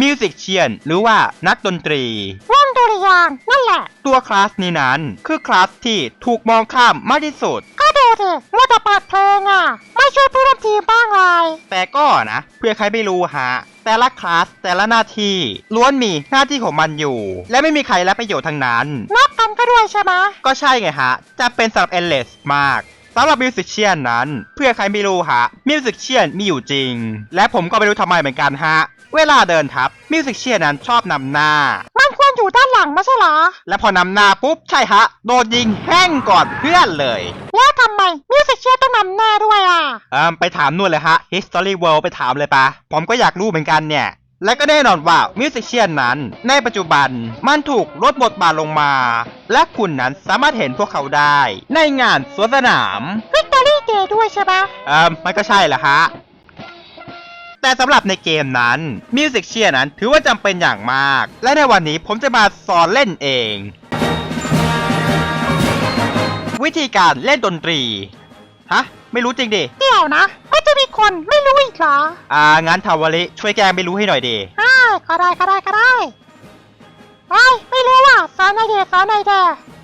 มิวสิกเชียนหรือว่านักดนตรีวงดุริยางค์นั่นแหละ ตัวคลาสนี้นั้น คือคลาสที่ถูกมองข้ามมากที่สุด ก็ดูสิมัวแต่เปิดเพลงอะ ไม่ช่วยเพื่อนทีมบ้างเลยแต่ก็นะ เพื่อใครไม่รู้ฮะแต่ละคลาสแต่ละหน้าที่ล้วนมีหน้าที่ของมันอยู่ และไม่มีใครรับประโยชน์ทั้งนั้นนับกันก็ด้วยใช่ไหมก็ใช่ไงฮะ จะเป็นสำหรับเอเลสมากสำหรับมิวสิกเชียนนั้น เพื่อใครไม่รู้ฮะมิวสิกเชียนมีอยู่จริง และผมก็ไม่รู้ทำไมเหมือนกันฮะ เวลาเดินทับมิวสิกเชียนนั้นชอบนำหน้า มันควรอยู่ด้านหลังไม่ใช่เหรอ และพอนำหน้าปุ๊บใช่ฮะ โดนยิงแห้งก่อนเพื่อนเลย แล้วทำไมมิวสิกเชียร์ต้องนำหน้าด้วยอะเอ่มไปถามนู่นเลยฮะ History World ไปถามเลยปะผมก็อยากรู้เหมือนกันเนี่ยและก็แน่นอนว่ามิวสิกเชียนนั้น ในปัจจุบันมันถูกลดบทบาทลงมา และคุณนั้นสามารถเห็นพวกเขาได้ ในงานสวนสนามวิกตอรี่เดย์ด้วยใช่ไหมเอ่มมันก็ใช่แหละฮะ แต่สำหรับในเกมนั้นมิวสิกเชียนั้นถือว่าจำเป็นอย่างมาก และในวันนี้ผมจะมาสอนเล่นเอง วิธีการเล่นดนตรี ฮะ ไม่รู้จริงดิเดี๋ยวนะไม่จะมีคนไม่รู้อีกเหรอ อ่างั้นทาวลิช่วยแกล้งไม่รู้ให้หน่อยดีอ่าก็ได้ก็ได้ก็ได้ ไอ้ยไม่รู้ว่ะสอนหน่อยเดสอนหน่อยเด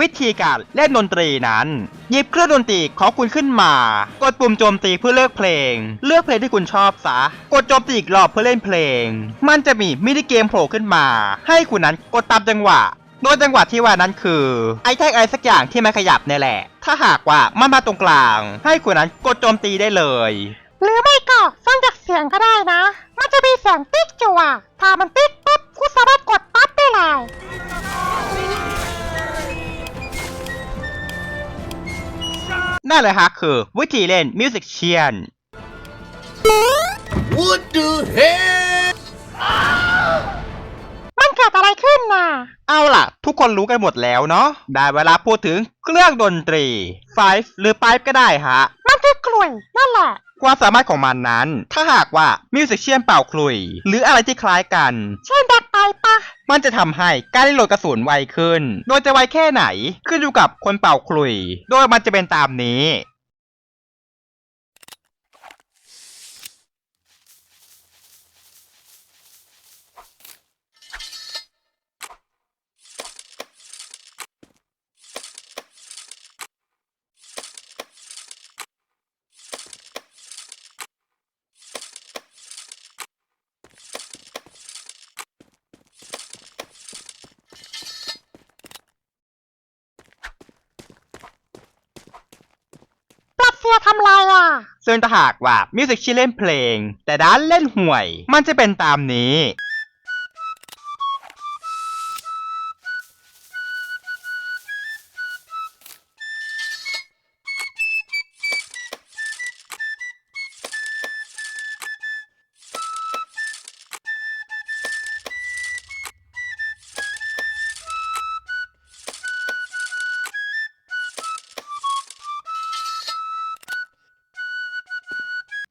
วิธีการเล่นดนตรีนั้น หยิบเครื่องดนตรีของคุณขึ้นมา กดปุ่มโจมตีเพื่อเลือกเพลง เลือกเพลงที่คุณชอบซะ กดโจมตีอีกรอบเพื่อเล่นเพลง มันจะมีมินิเกมโผล่ขึ้นมา ให้คุณนั้นกดตามจังหวะ โดยจังหวะที่ว่านั้นคือ ไอ้แท็กอะไรสักอย่างที่ไม่ขยับเนี่ยแหละ ถ้าหากว่ามันมาตรงกลาง ให้คุณนั้นกดโจมตีได้เลย หรือไม่ก็ฟังจากเสียงก็ได้นะ มันจะมีเสียงติ๊กอยู่อะถ้ามันติ๊กปุ๊บคุณสามารถกดปั๊บ ได้เลยนั่นแหละฮะคือวิธีเล่นมิวสิกเชียน What the hell? มันเกิดอะไรขึ้นน่ะ เอาล่ะ ทุกคนรู้กันหมดแล้วเนาะ ได้เวลาพูดถึงเครื่องดนตรี Five หรือ Pipe ก็ได้ฮะ มันคือกลุ่ยนั่นแหละความสามารถของมันนั้น ถ้าหากว่ามิวสิกเชียนเป่าคลุย หรืออะไรที่คล้ายกัน เช่นแบ็คไปปะ มันจะทำให้การรีโหลดกระสุนไวขึ้น โดยจะไวแค่ไหนขึ้นอยู่กับคนเป่าคลุย โดยมันจะเป็นตามนี้ เสียทำลายอะ ซึ่งถ้าหากว่ามิวสิกเชียนเล่นเพลง แต่ด้านเล่นห่วย มันจะเป็นตามนี้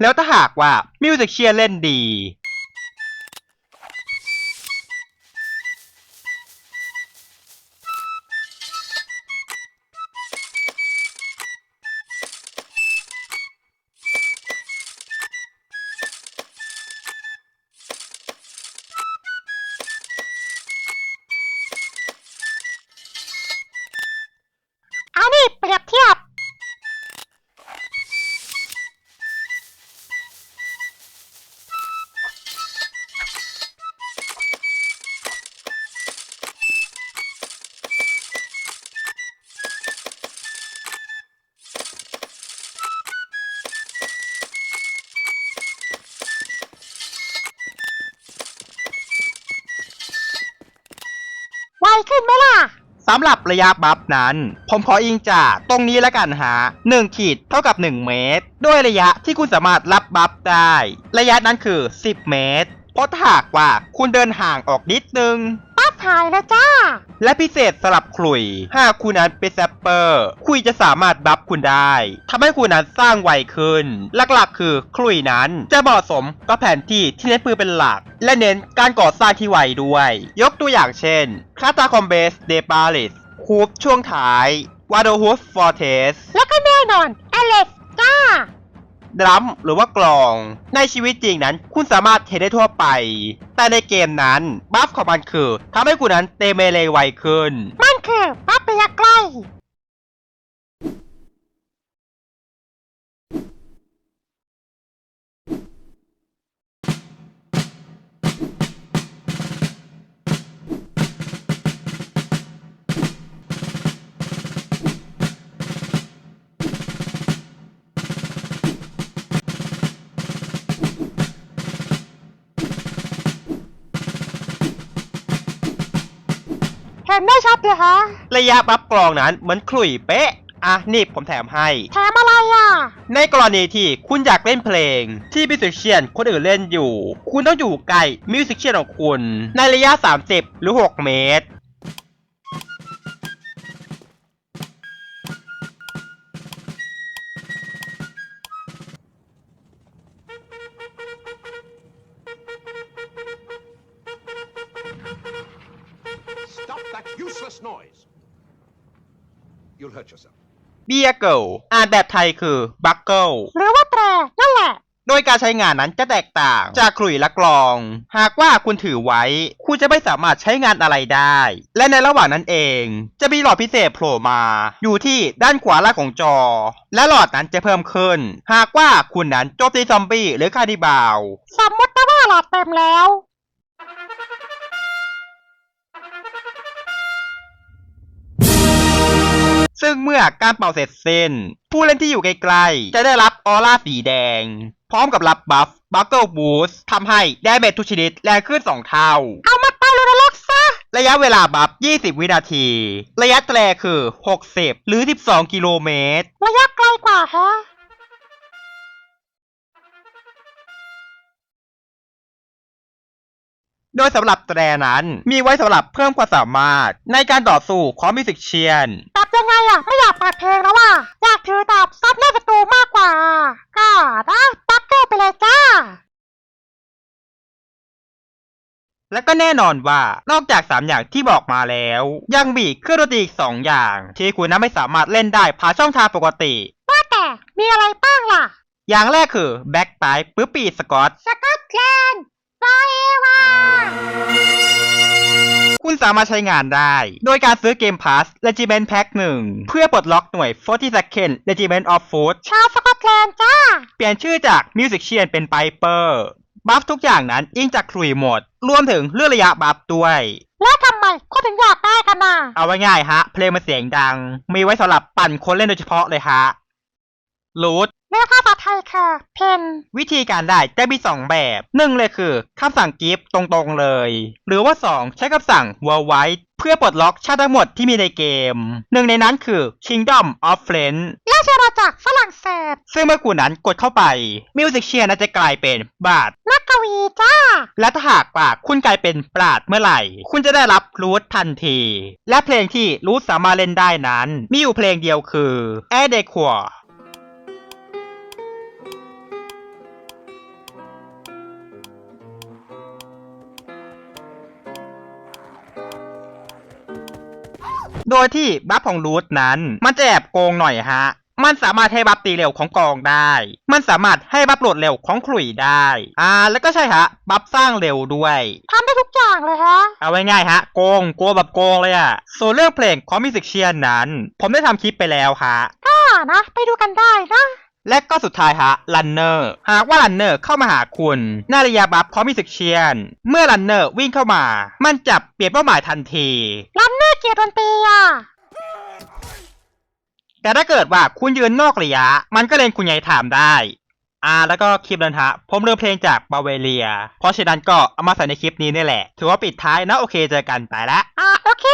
แล้วถ้าหากว่ามิวสิกเชียนเล่นดีอันนี้เปรียบเทียบำหรับระยะบัฟนั้น ผมขออิงจากตรงนี้แล้วกันฮะ1ขีดเท่ากับ 1 เมตร ด้วยระยะที่คุณสามารถรับบัฟได้ ระยะนั้นคือ 10 เมตร เพราะถ้าหากว่าคุณเดินห่างออกนิดนึงปั บหายแล้วจ้า และพิเศษสำหรับคลุย หากคุณนั้นเป็นแซปเปอร์คุยจะสามารถบัฟคุณได้ทำให้คุณนั้นสร้างไวขึ้น หลักๆ คือคลุยนั้นจะเหมาะสมกับแผนที่ที่เน้นปืนเป็นหลัก และเน้นการก่อสร้างที่ไวด้วย ยกตัวอย่างเช่นคาตาคอมเบสเดปาลิสคูปช่วงท้ายวาโดฮูฟฟอร์เทสแล้วก็แน่นอนอเล็กจ้า ดรัมหรือว่ากลอง ในชีวิตจริงนั้น คุณสามารถเห็นได้ทั่วไป แต่ในเกมนั้นบัฟของมันคือทำให้คุณนั้นเตเมเลไวขึ้น มันคือปั๊บเปียใกล้ เห็นได้ชัดเลยฮะระยะบัฟกลองนั้นเหมือนขลุ่ยเป๊ะ อะ นี่ผมแถมให้ แถมอะไรอะ ในกรณีที่คุณอยากเล่นเพลง ที่มิวสิกเชียนคนอื่นเล่นอยู่ คุณต้องอยู่ใกล้มิวสิกเชียนของคุณ ในระยะ 30 หรือ 6 เมตร You'll hurt yourself. เบียเกิลอ่านแบบไทยคือบัคเกิลหรือว่าแตรนั่นแหละ โดยการใช้งานนั้นจะแตกต่างจากขลุ่ยและกลอง หากว่าคุณถือไว้ คุณจะไม่สามารถใช้งานอะไรได้ และในระหว่างนั้นเอง จะมีหลอดพิเศษโผล่มา อยู่ที่ด้านขวาล่างของจอ และหลอดนั้นจะเพิ่มขึ้น หากว่าคุณนั้นโจมตีซอมบี้หรือคานิบาล สมมติว่าหลอดเต็มแล้ว ซึ่งเมื่อการเป่าเสร็จสิ้น ผู้เล่นที่อยู่ไกลๆ จะได้รับออร่าสีแดง พร้อมกับรับบัฟบัคเกิลบูสทำให้ได้เมจทุกชนิดแรงขึ้น 2 เท่า เอามาเป่าลูนรกซะ ระยะเวลาบัฟ 20 วินาที ระยะแตรคือ 60 หรือ 12 กิโลเมตร ระยะไกลกว่าฮะโดยสำหรับแตรนั้น มีไว้สำหรับเพิ่มความสามารถในการต่อสู้ของมิวสิกเชียนตับ ยังไงอะไม่อยากเปิดเพลงแล้วว่ะอยากถือดาบซัดหน้าศัตรูมากกว่า ก็นะปักเกอร์ไปเลยจ้า และก็แน่นอนว่านอกจาก 3 อย่างที่บอกมาแล้ว ยังมีเครื่องดนตรีอีก 2 อย่าง ที่คุณนั้นไม่สามารถเล่นได้ผ่านช่องทางปกติ ว่าแต่มีอะไรบ้างล่ะ อย่างแรกคือแบ็กไ p ปื๊ปีสกอตสกอตแลนด์ไฟวา คุณสามารถใช้งานได้ โดยการซื้อเกมพาส Regiment Pack 1 เพื่อปลดล็อกหน่วย 40 Second Regiment of Foot ชาวสกอตแลนด์จ้า เปลี่ยนชื่อจาก Musician เป็น Piper บัฟทุกอย่างนั้นอิงจากคลุยหมด รวมถึงเรื่องระยะบัฟด้วย แล้วทำไมเขาถึงอยากได้กันน่ะเอาไว้ง่ายฮะ เพลงมันเสียงดัง มีไว้สำหรับปั่นคนเล่นโดยเฉพาะเลยฮะ รูทแล้วภาษาไทยคือเพนวิธีการได้จะมี 2 แบบหนึ่งเลยคือคำสั่งกิฟตรงๆเลย หรือว่า 2 ใช้คำสั่ง worldwide เพื่อปลดล็อกชาติทั้งหมดที่มีในเกม หนึ่งในนั้นคือ Kingdom of Friends ราชอาณาจักรฝรั่งเศส ซึ่งเมื่อคุณนั้นกดเข้าไป มิวสิกเชียนั้นจะกลายเป็นบาทนักกวีจ้า และถ้าหากว่าคุณกลายเป็นปราดเมื่อไหร่ คุณจะได้รับรูททันที และเพลงที่รูทสามารถเล่นได้นั้น มีอยู่เพลงเดียวคือ a d e q u a โดยที่บัฟของรูทนั้น มันจะแอบโกงหน่อยฮะมันสามารถให้บัฟตีเร็วของกองได้ มันสามารถให้บัฟโหลดเร็วของขลุ่ยได้ อ่า แล้วก็ใช่ฮะ บัฟสร้างเร็วด้วย ทำได้ทุกอย่างเลยฮะ เอาไว้ง่ายฮะ โกง โกงแบบโกงเลยอะส่วนเรื่องเพลงของมิวสิกเชียนนั้น ผมได้ทำคลิปไปแล้วฮะก็นะ ไปดูกันได้นะและก็สุดท้ายฮะรันเนอร์หากว่ารันเนอร์เข้ามาหาคุณหน้าระยะบัฟของมิวสิกเชียน เมื่อรันเนอร์วิ่งเข้ามา มันจับเปลี่ยนเป้าหมายทันทีรันเนอร์ เกียร์ดนตรีอะ แต่ถ้าเกิดว่าคุณยืนนอกระยะ มันก็เล่นคุณยายถามได้ อ่า แล้วก็คลิปนั้นฮะ ผมเลือกเพลงจากบาเวเลีย เพราะฉะนั้นก็เอามาใส่ในคลิปนี้นี่แหละ ถือว่าปิดท้ายนะโอเคเจอกันไปละอะโอเค